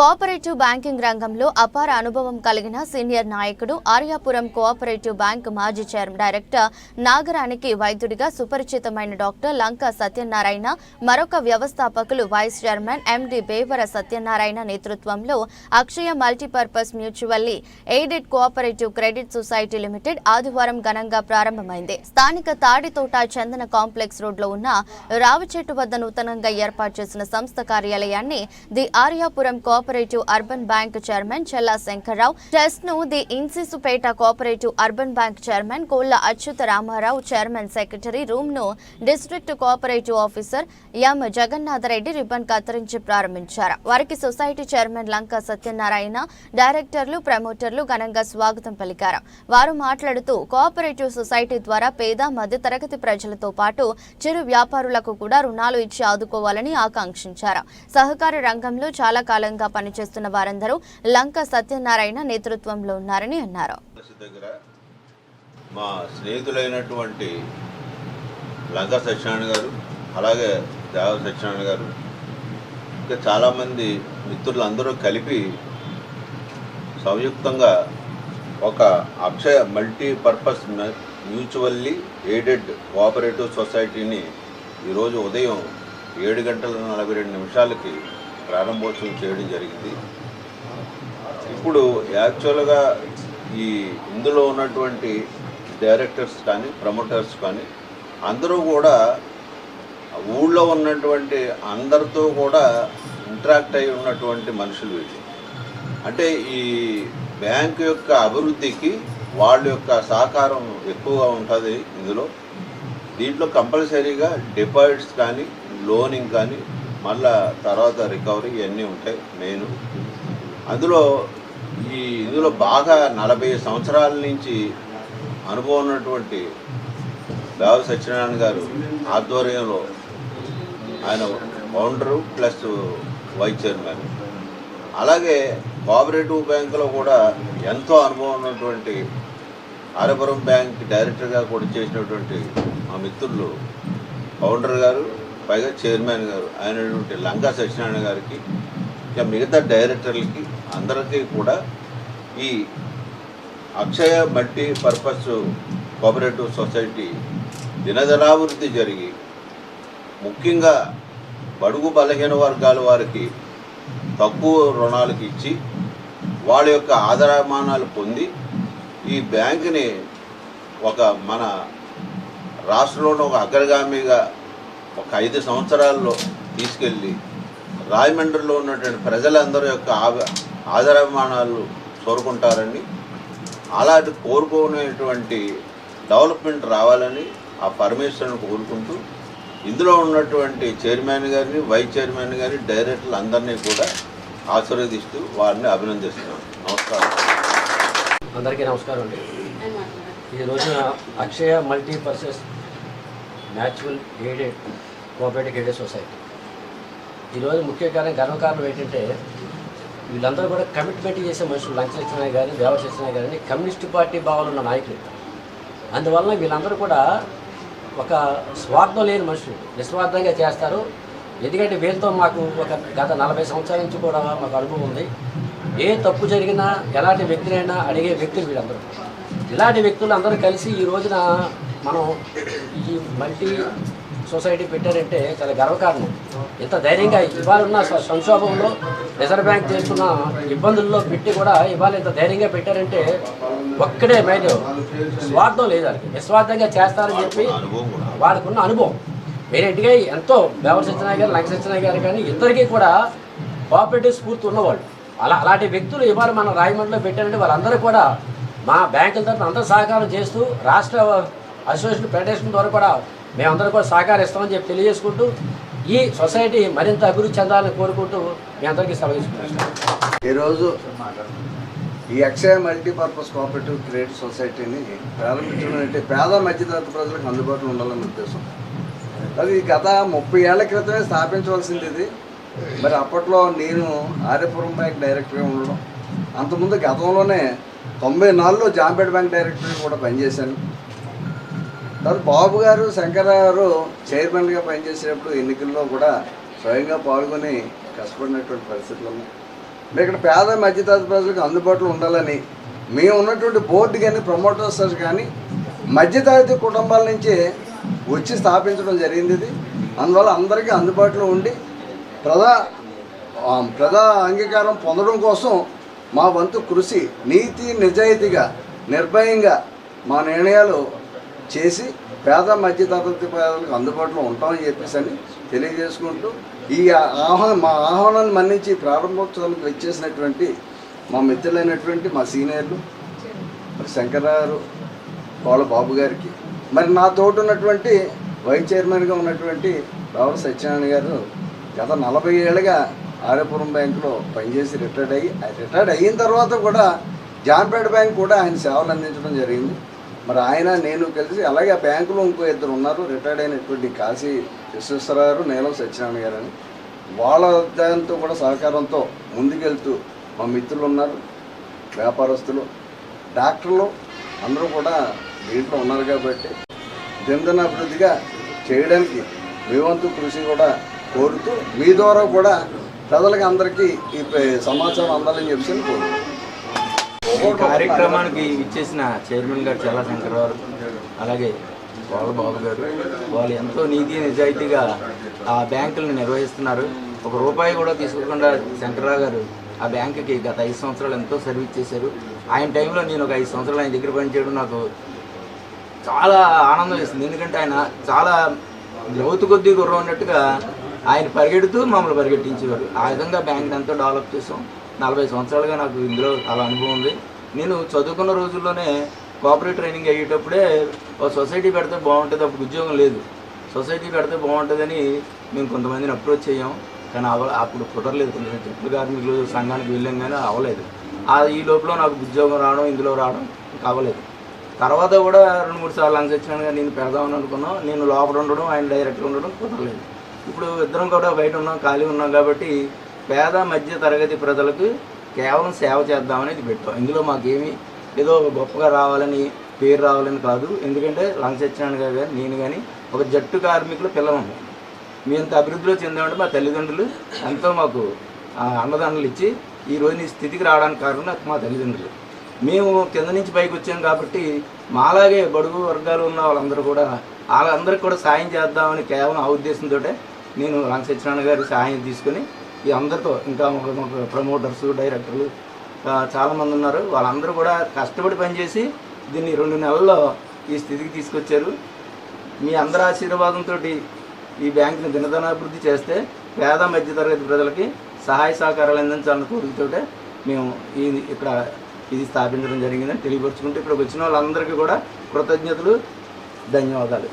Cooperative banking రంగంలో అపార అనుభవం కలిగిన సీనియర్ నాయకుడు ఆర్యాపురం కోఆపరేటివ్ బ్యాంక్ మాజీ చైర్మన్ డైరెక్టర్ నాగరానికి వైద్యుడిగా సుపరిచితమైన డాక్టర్ లంక సత్యనారాయణ మరొక వ్యవస్థాపకులు vice chairman MD Bevara Satyanarayana నేతృత్వంలో Akshaya multipurpose mutually aided cooperative credit society limited ఆదివారం ఘనంగా ప్రారంభమైంది. స్థానిక తాడితోట చందన కాంప్లెక్స్ రోడ్లో ఉన్న రావిచెట్టు వద్ద నూతనంగా ఏర్పాటు చేసిన సంస్థ కార్యాలయాన్ని the Aryapuram cooperative urban bank chairman Chella Shankar Rao ట్రస్ట్ను the Innespeta cooperative urban bank chairman Kolla Achyuta Rama Rao chairman secretary రూమ్ను district cooperative officer M Jagannatha Reddy ribbon కత్తిరించి ప్రారంభించారు. వారికి సొసైటీ చైర్మన్ లంక సత్యనారాయణ డైరెక్టర్లు ప్రమోటర్లు ఘనంగా స్వాగతం పలికారు. వారు మాట్లాడుతూ కోఆపరేటివ్ సొసైటీ ద్వారా పేద మధ్యతరగతి ప్రజలతో పాటు చిరు వ్యాపారులకు కూడా రుణాలు ఇచ్చి ఆదుకోవాలని ఆకాంక్షించారు. సహకార రంగంలో చాలా కాలంగా పనిచేస్తున్న వారందరూ లంక సత్యనారాయణ నేతృత్వంలో ఉన్నారని అన్నారు. మా స్నేహితులైనటువంటి లంక సత్యనారాయణ గారు అలాగే దేవ సత్యనారాయణ గారు ఇంకా చాలామంది మిత్రులు అందరూ కలిపి సంయుక్తంగా ఒక Akshaya multipurpose mutually aided cooperative సొసైటీని ఈరోజు ఉదయం ఏడు గంటల నలభై రెండు నిమిషాలకి ప్రారంభోత్సవం చేయడం జరిగింది. ఇప్పుడు యాక్చువల్గా ఈ ఇందులో ఉన్నటువంటి డైరెక్టర్స్ కానీ ప్రమోటర్స్ కానీ అందరూ కూడా ఊళ్ళో ఉన్నటువంటి అందరితో కూడా ఇంటరాక్ట్ అయి ఉన్నటువంటి మనుషులు వీళ్ళు. అంటే ఈ బ్యాంక్ యొక్క అభివృద్ధికి వాళ్ళ యొక్క సహకారం ఎక్కువగా ఉంటుంది ఇందులో. దీంట్లో కంపల్సరీగా డిపాజిట్స్ కానీ లోనింగ్ కానీ మళ్ళా తర్వాత రికవరీ ఇవన్నీ ఉంటాయి మెయిన్. అందులో ఈ ఇందులో బాగా నలభై సంవత్సరాల నుంచి అనుభవం ఉన్నటువంటి బాబు సత్యనారాయణ గారు ఆధ్వర్యంలో ఆయన ఫౌండరు ప్లస్ వైస్ చైర్మన్. అలాగే కోఆపరేటివ్ బ్యాంకులో కూడా ఎంతో అనుభవం ఉన్నటువంటి ఆరపురం బ్యాంక్ డైరెక్టర్గా కూడా చేసినటువంటి మా మిత్రులు ఫౌండర్ గారు పైగా చైర్మన్ గారు అయినటువంటి లంకా సత్యనారాయణ గారికి ఇంకా మిగతా డైరెక్టర్లకి అందరికీ కూడా ఈ Akshaya multi purpose cooperative society దినదరాభివృద్ధి జరిగి ముఖ్యంగా బడుగు బలహీన వర్గాల వారికి తక్కువ రుణాలకు ఇచ్చి వాళ్ళ యొక్క ఆదరమానాలు పొంది ఈ బ్యాంకుని ఒక మన రాష్ట్రంలోని ఒక అగ్రగామిగా ఒక ఐదు సంవత్సరాల్లో తీసుకెళ్ళి రాజమండ్రిలో ఉన్నటువంటి ప్రజలందరి యొక్క ఆదరాభిమానాలు కోరుకుంటారని అలాంటి కోరుకునేటువంటి డెవలప్మెంట్ రావాలని ఆ పరమేశ్వరుని కోరుకుంటూ ఇందులో ఉన్నటువంటి చైర్మన్ గారిని వైస్ చైర్మన్ గారిని డైరెక్టర్లు అందరినీ కూడా ఆశీర్వదిస్తూ వారిని అభినందిస్తున్నాను. నమస్కారం. అందరికీ నమస్కారం అండి. ఈ రోజున Akshaya multi purpose natural aided cooperative aided society ఈరోజు ముఖ్య కారణం గర్వకారణం ఏంటంటే వీళ్ళందరూ కూడా కమిట్మెంట్ చేసే మనుషులు లంచ సత్యనారాయణ గారిని దేవ సత్యనారాయణ గారిని కమ్యూనిస్ట్ పార్టీ భావాలు ఉన్న నాయకులు. అందువలన వీళ్ళందరూ కూడా ఒక స్వార్థం లేని మనుషులు. నిస్వార్థంగా చేస్తారు. ఎందుకంటే వీళ్ళతో మాకు ఒక గత నలభై సంవత్సరాల నుంచి కూడా మాకు అనుభవం ఉంది. ఏ తప్పు జరిగినా ఎలాంటి వ్యక్తినైనా అడిగే వ్యక్తులు వీళ్ళందరూ. ఇలాంటి వ్యక్తులు అందరూ కలిసి ఈ రోజున మనం ఈ మల్టీ సొసైటీ పెట్టారంటే చాలా గర్వకారణం. ఇంత ధైర్యంగా ఇవాళ ఉన్న సంక్షోభంలో రిజర్వ్ బ్యాంక్ చేస్తున్న ఇబ్బందుల్లో పెట్టి కూడా ఇవాళ ఇంత ధైర్యంగా పెట్టారంటే ఒక్కడే మైండ్ స్వార్థం లేదా నిస్వార్థంగా చేస్తారని చెప్పి వాళ్ళకున్న అనుభవం. వేరేంటిగా ఎంతో బేవర సత్యనారాయణ గారు లంక సత్యనారాయణ గారు కానీ ఇద్దరికీ కూడా కోఆపరేటివ్ స్ఫూర్తి ఉన్నవాళ్ళు. అలా అలాంటి వ్యక్తులు ఇవాళ మన రాయమండ్రిలో పెట్టారంటే వాళ్ళందరూ కూడా మా బ్యాంకుల తరఫున అందరూ సహకారం చేస్తూ రాష్ట్ర అసోసియేషన్ ఫెడరేషన్ ద్వారా కూడా మేమందరం కూడా సహకారం ఇస్తామని చెప్పి తెలియజేసుకుంటూ ఈ సొసైటీ మరింత అభివృద్ధి చెందాలని కోరుకుంటూ మీ అందరికీ సెలవు ఈరోజు ఈ అక్షయ మల్టీపర్పస్ కోఆపరేటివ్ క్రెడిట్ సొసైటీని ప్రారంభించడం అంటే పేద మధ్యతరగతి ప్రజలకు అందుబాటులో ఉండాలని ఉద్దేశం. అది గత ముప్పై ఏళ్ళ క్రితమే స్థాపించవలసింది ఇది. మరి అప్పట్లో నేను ఆర్యపురం బ్యాంక్ డైరెక్టర్గా ఉండడం అంతకుముందు గతంలోనే తొంభై నాలుగులో జాంపేట బ్యాంక్ డైరెక్టర్గా కూడా పనిచేశాను. తర్వాత బాబు గారు శంకరారు గారు చైర్మన్గా పనిచేసేటప్పుడు ఎన్నికల్లో కూడా స్వయంగా పాల్గొని కష్టపడినటువంటి పరిస్థితులు ఉన్నాయి. ఇక్కడ పేద మధ్యతరగతి ప్రజలకు అందుబాటులో ఉండాలని మేము ఉన్నటువంటి బోర్డు కానీ ప్రమోటర్స్ కానీ మధ్యతరగతి కుటుంబాల నుంచి వచ్చి స్థాపించడం జరిగింది ఇది. అందువల్ల అందరికీ అందుబాటులో ఉండి ప్రజా ప్రజా అంగీకారం పొందడం కోసం మా వంతు కృషి నీతి నిజాయితీగా నిర్భయంగా మా నిర్ణయాలు చేసి పేద మధ్యతరగతి పేదలకు అందుబాటులో ఉంటామని చెప్పేసి అని తెలియజేసుకుంటూ ఈ ఆహ్వానం మా ఆహ్వానాన్ని మన్నించి ప్రారంభోత్సవానికి వచ్చేసినటువంటి మా మిత్రులైనటువంటి మా సీనియర్లు మరి శంకర్ వాళ్ళ బాబు గారికి మరి నా తోటి ఉన్నటువంటి వైస్ చైర్మన్గా ఉన్నటువంటి రావుల సత్యనారాయణ గారు గత నలభై ఏళ్ళుగా ఆర్యపురం బ్యాంకులో పనిచేసి రిటైర్డ్ అయ్యి రిటైర్డ్ అయిన తర్వాత కూడా జాన్పేట బ్యాంక్ కూడా ఆయన సేవలు అందించడం జరిగింది. మరి ఆయన నేను కలిసి అలాగే ఆ బ్యాంకులో ఇంకో ఇద్దరు ఉన్నారు రిటైర్డ్ అయినటువంటి కాశీ విశ్వేశ్వరరావు గారు నీలం సత్యనారాయణ గారు అని. వాళ్ళ దాంతో కూడా సహకారంతో ముందుకెళ్తూ మా మిత్రులు ఉన్నారు వ్యాపారస్తులు. డాక్టర్లు అందరూ కూడా దీంట్లో ఉన్నారు కాబట్టి దినదిన అభివృద్ధిగా చేయడానికి మీ వంతు కృషి కూడా కోరుతూ మీ ద్వారా కూడా ప్రజలకి అందరికీ ఈ సమాచారం అందాలని చెప్పి కోరుతున్నాను ఈ కార్యక్రమానికి ఇచ్చేసిన చైర్మన్ గారు చల్లా గారు అలాగే వాళ్ళ బాబు గారు వాళ్ళు ఎంతో నీతి నిజాయితీగా ఆ బ్యాంకులను నిర్వహిస్తున్నారు. ఒక రూపాయి కూడా తీసుకోకుండా శంకర్రావు గారు ఆ బ్యాంకుకి గత ఐదు సంవత్సరాలు ఎంతో సర్వీస్ చేశారు. ఆయన టైంలో నేను ఒక ఐదు సంవత్సరాలు ఆయన దగ్గర పనిచేయడం నాకు చాలా ఆనందం వేస్తుంది ఎందుకంటే ఆయన చాలా లోతు కొద్దీ గుర్రం ఉన్నట్టుగా ఆయన పరిగెడుతూ మమ్మల్ని పరిగెట్టించేవారు. ఆ విధంగా బ్యాంక్ ఎంతో డెవలప్ చేసాం. నలభై సంవత్సరాలుగా నాకు ఇందులో చాలా అనుభవం ఉంది. నేను చదువుకున్న రోజుల్లోనే కోఆపరేటివ్ ట్రైనింగ్ అయ్యేటప్పుడే ఒక సొసైటీ పెడితే బాగుంటుంది అప్పుడు ఉద్యోగం లేదు. సొసైటీ పెడితే బాగుంటుందని మేము కొంతమందిని అప్రోచ్ అయ్యాం. కానీ అవ అప్పుడు కుదరలేదు. కొంచెం చెప్పులు కార్మికులు సంఘానికి వెళ్ళాం కానీ అవ్వలేదు. ఆ ఈ లోపల నాకు ఉద్యోగం రావడం ఇందులో రావడం అవ్వలేదు. తర్వాత కూడా రెండు మూడు సార్లు లంచ్ వచ్చినాను నేను పెడదామని అనుకున్నాం. నేను లోపల ఉండడం ఆయన డైరెక్ట్గా ఉండడం కుదరలేదు. ఇప్పుడు ఇద్దరం కూడా బయట ఉన్నాం ఖాళీ ఉన్నాం కాబట్టి పేద మధ్య తరగతి ప్రజలకు కేవలం సేవ చేద్దామని ఇది పెట్టాం. ఇందులో మాకేమీ ఏదో గొప్పగా రావాలని పేరు రావాలని కాదు. ఎందుకంటే లంచ్ గారు కానీ నేను కానీ ఒక జట్టు కార్మికుల పిల్లలు. మీ అంత అభివృద్ధిలో చెందామంటే మా తల్లిదండ్రులు ఎంతో మాకు అన్నదండలు అన్నదానాలు ఇచ్చి ఈ రోజు ఈ స్థితికి రావడానికి కారణం మా తల్లిదండ్రులు. మేము కింద నుంచి పైకి వచ్చాం కాబట్టి మాలాగే బడుగు వర్గాలు ఉన్న వాళ్ళందరూ కూడా వాళ్ళందరికీ కూడా సాయం చేద్దామని కేవలం ఆ ఉద్దేశంతో నేను రంగ సత్యనారాయణ గారి సహాయం తీసుకొని ఈ అందరితో ఇంకా ప్రమోటర్స్ డైరెక్టర్లు చాలామంది ఉన్నారు. వాళ్ళందరూ కూడా కష్టపడి పనిచేసి దీన్ని రెండు నెలల్లో ఈ స్థితికి తీసుకొచ్చారు. మీ అందరి ఆశీర్వాదంతో ఈ బ్యాంకుని దినదనాభివృద్ధి చేస్తే పేద మధ్యతరగతి ప్రజలకి సహాయ సహకారాలు అందించాలని కోరికతోటే మేము ఈ ఇక్కడ ఇది స్థాపించడం జరిగిందని తెలియపరుచుకుంటే ఇక్కడికి వచ్చిన వాళ్ళందరికీ కూడా కృతజ్ఞతలు ధన్యవాదాలు.